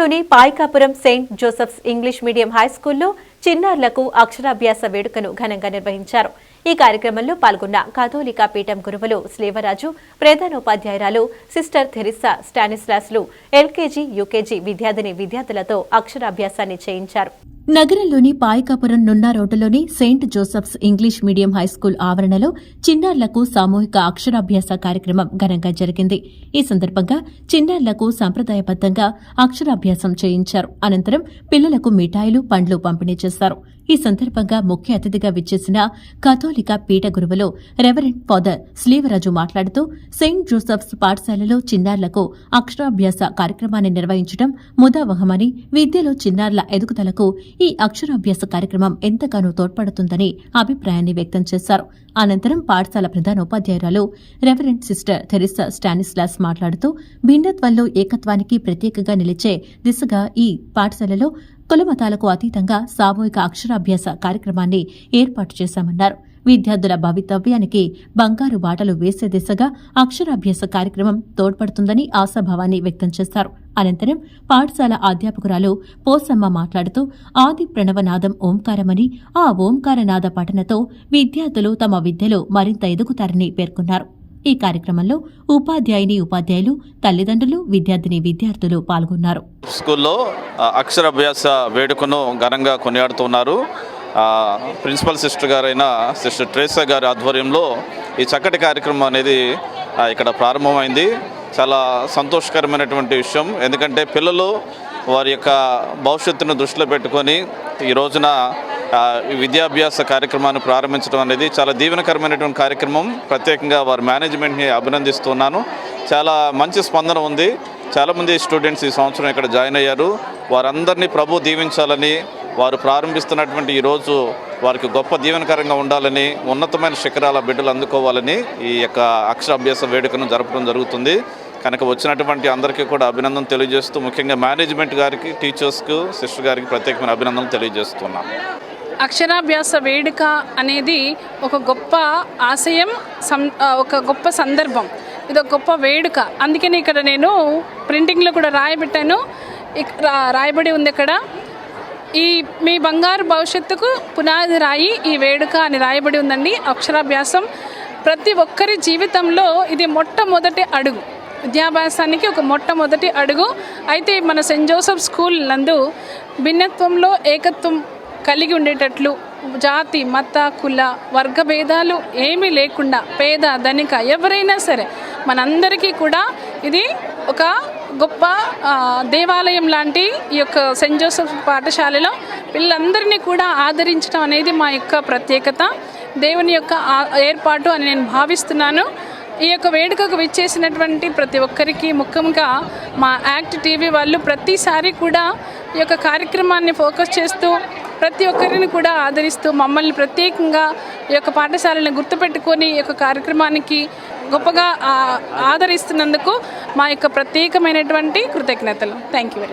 నగరంలోని Payakapuram saint Joseph's English medium high స్కూల్లో చిన్నారులకు అక్షరాభ్యాస వేడుకను ఘనంగా నిర్వహించారు. ఈ కార్యక్రమంలో పాల్గొన్న కాథోలికా పీఠం గురువులు శ్రీవరాజు ప్రధానోపాధ్యాయురాలు సిస్టర్ థెరిస్సా స్టానిస్లాస్లు ఎల్కేజీ యూకేజీ విద్యార్థిని విద్యార్థులతో అక్షరాభ్యాసాన్ని చేయించారు. నగరంలోని పాయకాపురం నున్నా రోడ్డులోని saint Joseph's English medium high school ఆవరణలో చిన్నారులకు సామూహిక అక్షరాభ్యాస కార్యక్రమం ఘనంగా జరిగింది. ఈ సందర్భంగా చిన్నారులకు సంప్రదాయబద్దంగా అక్షరాభ్యాసం చేయించారు. అనంతరం పిల్లలకు మిఠాయిలు పండ్లు పంపిణీ చేశారు. ఈ సందర్భంగా ముఖ్య అతిథిగా విచ్చేసిన కథోలిక పీఠ గురువులు రెవరెంట్ ఫాదర్ స్లీవరాజు మాట్లాడుతూ సెయింట్ జోసెఫ్స్ పాఠశాలలో చిన్నారులకు అక్షరాభ్యాస కార్యక్రమాన్ని నిర్వహించడం ముదావహమని విద్యలో చిన్నారుల ఎదుగుదలకు ఈ అక్షరాభ్యాస కార్యక్రమం ఎంతగానో తోడ్పడుతుందని అభిప్రాయాన్ని వ్యక్తం చేశారు. అనంతరం పాఠశాల ప్రధానోపాధ్యాయురాలు రెవరెంట్ సిస్టర్ థెరిసా స్టానిస్లాస్ మాట్లాడుతూ భిన్నత్వంలో ఏకత్వానికి ప్రత్యేకంగా నిలిచే దిశగా ఈ పాఠశాలలో కులమతాలకు అతీతంగా సామూహిక అక్షరాభ్యాస కార్యక్రమాన్ని ఏర్పాటు చేశామన్నారు. విద్యార్థుల భవితవ్యానికి బంగారు బాటలు వేసే దిశగా అక్షరాభ్యాస కార్యక్రమం తోడ్పడుతుందని ఆశాభావాన్ని వ్యక్తం చేశారు. అనంతరం పాఠశాల అధ్యాపకురాలు పోసమ్మ మాట్లాడుతూ ఆది ప్రణవనాదం ఓంకారమని ఆ ఓంకారనాద పఠనతో విద్యార్థులు తమ విద్యలో మరింత ఎదుగుతారని పేర్కొన్నారు. ఈ కార్యక్రమంలో ఉపాధ్యాయుని ఉపాధ్యాయులు తల్లిదండ్రులు విద్యార్థిని విద్యార్థులు పాల్గొన్నారు. స్కూల్లో అక్షరాభ్యాస వేడుకను ఘనంగా కొనియాడుతున్నారు ప్రిన్సిపల్ సిస్టర్ గారైన సిస్టర్ ట్రేసా గారి ఆధ్వర్యంలో ఈ చక్కటి కార్యక్రమం అనేది ఇక్కడ ప్రారంభమైంది. చాలా సంతోషకరమైనటువంటి విషయం. ఎందుకంటే పిల్లలు వారి యొక్క భవిష్యత్తును దృష్టిలో పెట్టుకొని ఈ రోజున విద్యాభ్యాస కార్యక్రమాన్ని ప్రారంభించడం అనేది చాలా దీవెనకరమైనటువంటి కార్యక్రమం. ప్రత్యేకంగా వారి మేనేజ్మెంట్ని అభినందిస్తున్నాను. చాలా మంచి స్పందన ఉంది. చాలామంది స్టూడెంట్స్ ఈ సంవత్సరం ఇక్కడ జాయిన్ అయ్యారు. వారందరినీ ప్రభు దీవించాలని వారు ప్రారంభిస్తున్నటువంటి ఈ రోజు వారికి గొప్ప దీవెనకరంగా ఉండాలని ఉన్నతమైన శిఖరాల బిడ్డలు అందుకోవాలని ఈ యొక్క అక్షరాభ్యాస వేడుకను జరపడం జరుగుతుంది. కనుక వచ్చినటువంటి అందరికీ కూడా అభినందన తెలియజేస్తూ ముఖ్యంగా మేనేజ్మెంట్ గారికి టీచర్స్కు సిస్టర్ గారికి ప్రత్యేకమైన అభినందనలు తెలియజేస్తున్నాను. అక్షరాభ్యాస వేడుక అనేది ఒక గొప్ప ఆశయం సం ఒక గొప్ప సందర్భం. ఇది ఒక గొప్ప వేడుక. అందుకని ఇక్కడ నేను ప్రింటింగ్లో కూడా రాయబెట్టాను. ఇక్- రాయబడి ఉంది ఇక్కడ ఈ మీ బంగారు భవిష్యత్తుకు పునాది రాయి ఈ వేడుక అని రాయబడి ఉందండి. అక్షరాభ్యాసం. ప్రతి ఒక్కరి జీవితంలో ఇది మొట్టమొదటి అడుగు. విద్యాభ్యాసానికి ఒక మొట్టమొదటి అడుగు. అయితే మన సెయింట్ జోసెఫ్ స్కూల్ నందు భిన్నత్వంలో ఏకత్వం కలిగి ఉండేటట్లు జాతి మత కుల వర్గ భేదాలు ఏమీ లేకుండా పేద ధనిక ఎవరైనా సరే మనందరికీ కూడా ఇది ఒక గొప్ప దేవాలయం లాంటి ఈ యొక్క సెయింట్ జోసెఫ్ పాఠశాలలో పిల్లలందరినీ కూడా ఆదరించడం అనేది మా యొక్క ప్రత్యేకత. దేవుని యొక్క ఏర్పాటు అని నేను భావిస్తున్నాను. ఈ యొక్క వేడుకకు విచ్చేసినటువంటి ప్రతి ఒక్కరికి ముఖ్యంగా మా యాక్ట్ టీవీ వాళ్ళు ప్రతిసారి కూడా ఈ యొక్క కార్యక్రమాన్ని ఫోకస్ చేస్తూ ప్రతి ఒక్కరిని కూడా ఆదరిస్తూ మమ్మల్ని ప్రత్యేకంగా ఈ యొక్క పాఠశాలను గుర్తుపెట్టుకొని ఈ యొక్క కార్యక్రమానికి గొప్పగా ఆదరిస్తున్నందుకు మా యొక్క ప్రత్యేకమైనటువంటి కృతజ్ఞతలు. Thank you very